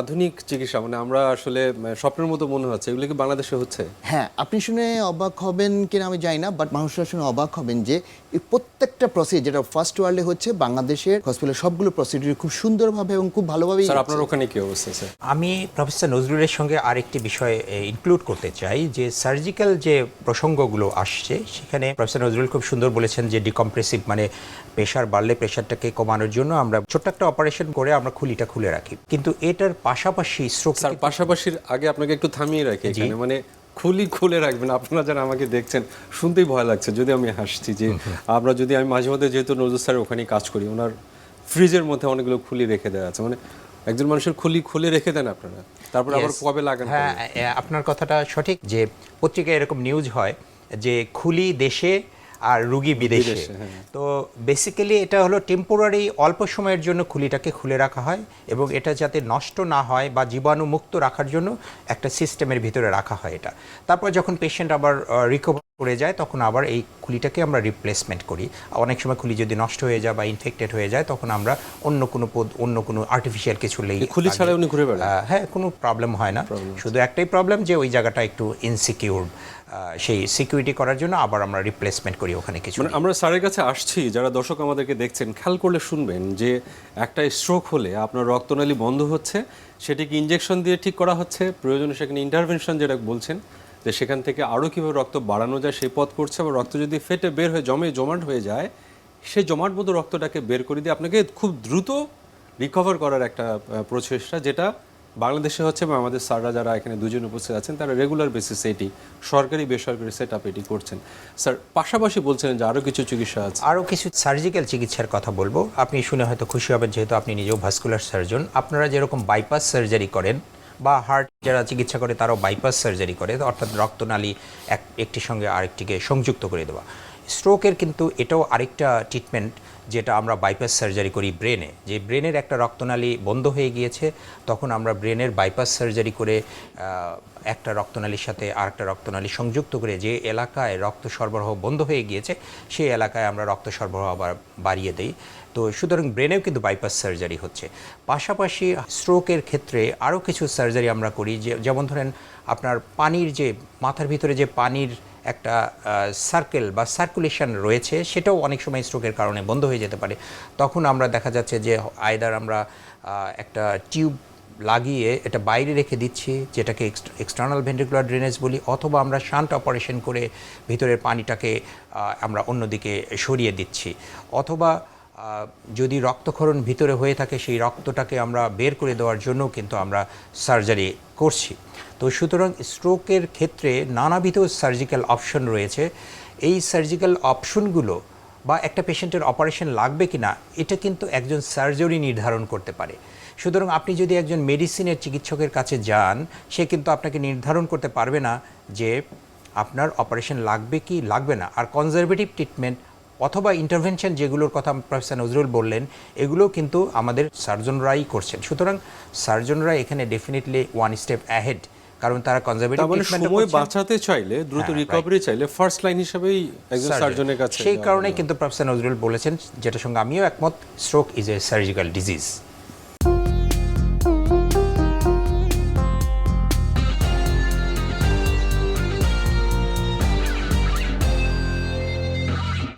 আধুনিক চিকিৎসা মানে আমরা আসলে স্বপ্নের মতো মনে হচ্ছে। এগুলো কি বাংলাদেশে হচ্ছে? হ্যাঁ আপনি শুনে অবাক হবেন কিনা আমি জানি না বাট মানুষরা শুনে অবাক হবেন যে এই প্রত্যেকটা প্রসিড যেটা ফার্স্ট ওয়ার্ল্ডে হচ্ছে বাংলাদেশের হসপিটালের সবগুলো প্রসিডিউর খুব সুন্দরভাবে এবং খুব ভালোভাবে স্যার আপনার ওখানে কি অবস্থা স্যার আমি প্রফেসর নজরুলের সঙ্গে আরেকটি বিষয় ইনক্লুড করতে চাই যে সার্জিক্যাল যে প্রসঙ্গগুলো আসছে সেখানে প্রফেসর নজরুল খুব সুন্দর বলেছেন যে ডিকম্প্রেসিভ মানে প্রেশার বাড়লে প্রেশারটাকে কমানোর জন্য আমরা ছোট্ট একটা অপারেশন করে আমরা খুলিটা খুলে রাখি। কিন্তু এটার পাশাপাশি স্যার পাশাপাশি আগে আপনাকে একটু থামিয়ে রাখি এখানে। মানে খুলি খুলে রাখবেন। আপনারা যারা আমাকে দেখছেন শুনতেই ভয় লাগছে যদি আমি হাসছি যে আমরা যদি আমি মাঝে মধ্যে যেহেতু নজর স্যার ওখানে কাজ করি ওনার ফ্রিজের মধ্যে অনেকগুলো খুলি রেখে দেওয়া আছে। মানে একজন মানুষের খুলি খুলে রেখে দেন আপনারা। তারপর আবার কবে লাগান হ্যাঁ আপনার কথাটা সঠিক যে পত্রিকায় এরকম নিউজ হয় যে খুলি দেশে আর রুগী বিদেশে হ্যাঁ। তো বেসিক্যালি এটা হলো টেম্পোরারি অল্প সময়ের জন্য খুলিটাকে খুলে রাখা হয় এবং এটা যাতে নষ্ট না হয় বা জীবাণু মুক্ত রাখার জন্য একটা সিস্টেমের ভিতরে রাখা হয় এটা তারপর যখন পেশেন্ট আবার রিকভার করে যায় তখন আবার এই খুলিটাকে আমরা রিপ্লেসমেন্ট করি। অনেক সময় খুলি যদি নষ্ট হয়ে যায় বা ইনফেক্টেড হয়ে যায় তখন আমরা অন্য কোনো পদ- অন্য কোনো আর্টিফিশিয়াল কিছু লেগে খুলি ছাড়া উনি ঘুরে বেড়ান? হ্যাঁ কোনো প্রবলেম হয় না। শুধু একটাই প্রবলেম যে ওই জায়গাটা একটু ইনসিকিউর সেই সিকিউরিটি করার জন্য আবার আমরা রিপ্লেসমেন্ট করি ওখানে কিছু মানে আমরা স্যারের কাছে আসছি যারা দর্শক আমাদেরকে দেখছেন খেয়াল করলে শুনবেন যে একটা স্ট্রোক হলে আপনার রক্তনালী বন্ধ হচ্ছে সেটিকে ইঞ্জেকশন দিয়ে ঠিক করা হচ্ছে। প্রয়োজনে সেখানে ইন্টারভেনশন যেটা বলছেন যে সেখান থেকে আরও কীভাবে রক্ত বাড়ানো যায় সেই পথ করছে বা রক্ত যদি ফেটে বের হয়ে জমে জমাট হয়ে যায় সেই জমাট মতো রক্তটাকে বের করে দিয়ে আপনাকে খুব দ্রুত রিকভার করার একটা প্রচেষ্টা যেটা বাংলাদেশে হচ্ছে বা আমাদের স্যাররা যারা এখানে দুজন উপস্থিত আছেন, তারা রেগুলার বেসিসে এটি, সরকারি, বেসরকারি সেট আপ এটি করছেন। স্যার, পাশাপাশি বলছিলেন যে আরও কিছু চিকিৎসা আছে। আরও কিছু সার্জিক্যাল চিকিৎসার কথা বলব। আপনি শুনে হয়তো খুশি হবেন, যেহেতু আপনি নিজেও ভাস্কুলার সার্জন আপনারা যেরকম বাইপাস সার্জারি করেন বা হার্ট যারা চিকিৎসা করে তারাও বাইপাস সার্জারি করে, অর্থাৎ রক্তনালী এক একটির সঙ্গে আরেকটিকে সংযুক্ত করে দেওয়া। স্ট্রোকের কিন্তু এটাও আরেকটা ট্রিটমেন্ট যেটা আমরা বাইপাস সার্জারি করি ব্রেনে। যে ব্রেনের একটা রক্তনালী বন্ধ হয়ে গিয়েছে, তখন আমরা ব্রেনের বাইপাস সার্জারি করে একটা রক্তনালীর সাথে আর একটা রক্তনালী সংযুক্ত করে যে এলাকায় রক্ত সরবরাহ বন্ধ হয়ে গিয়েছে, সেই এলাকায় আমরা রক্ত সরবরাহ আবার বাড়িয়ে দিই। তো সুতরাং ব্রেনেও কিন্তু বাইপাস সার্জারি হচ্ছে। পাশাপাশি স্ট্রোকের ক্ষেত্রে আরও কিছু সার্জারি আমরা করি, যে যেমন ধরেন আপনার পানির যে, মাথার ভিতরে যে পানির একটা সার্কেল বা সার্কুলেশন রয়েছে, সেটাও অনেক সময় স্ট্রোকের কারণে বন্ধ হয়ে যেতে পারে। তখন আমরা দেখা যাচ্ছে যে আয়দার আমরা একটা টিউব লাগিয়ে এটা বাইরে রেখে দিচ্ছি, যেটাকে এক্সটার্নাল ভেন্টিকুলার ড্রেনেজ বলি, অথবা আমরা শান্ট অপারেশন করে ভিতরের পানিটাকে আমরা অন্যদিকে সরিয়ে দিচ্ছি। অথবা যদি রক্তক্ষরণ ভিতরে হয়ে থাকে, সেই রক্তটাকে আমরা বের করে দেওয়ার জন্য কিন্তু আমরা সার্জারি করছি। তো সুতরাং স্ট্রোকের ক্ষেত্রে নানাবিধ সার্জিক্যাল অপশন রয়েছে। এই সার্জিক্যাল অপশনগুলো বা একটা পেশেন্টের অপারেশন লাগবে কি না এটা কিন্তু একজন সার্জারি নির্ধারণ করতে পারে। সুতরাং আপনি যদি একজন মেডিসিনের চিকিৎসকের কাছে যান, সে কিন্তু আপনাকে নির্ধারণ করতে পারবে না যে আপনার অপারেশন লাগবে কি লাগবে না। আর কনজারভেটিভ ট্রিটমেন্ট অথবা ইন্টারভেনশন যেগুলোর কথা প্রফেসর নজরুল বললেন এগুলো কিন্তু আমাদের সার্জনরাই করছেন। সুতরাং সার্জনরা এখানে ডেফিনেটলি ওয়ান স্টেপ অ্যাহেড কারণ তারা কনজারভেটিভ মানে সময় বাঁচাতে চাইলে দ্রুত হ্যাঁ, রিকভারি চাইলে ফার্স্ট লাইন হিসেবেই একজন সার্জনের কাছে সেই কারণে কিন্তু প্রফেসর নজরুল বলেছেন যেটা সঙ্গে আমিও একমত stroke is a surgical disease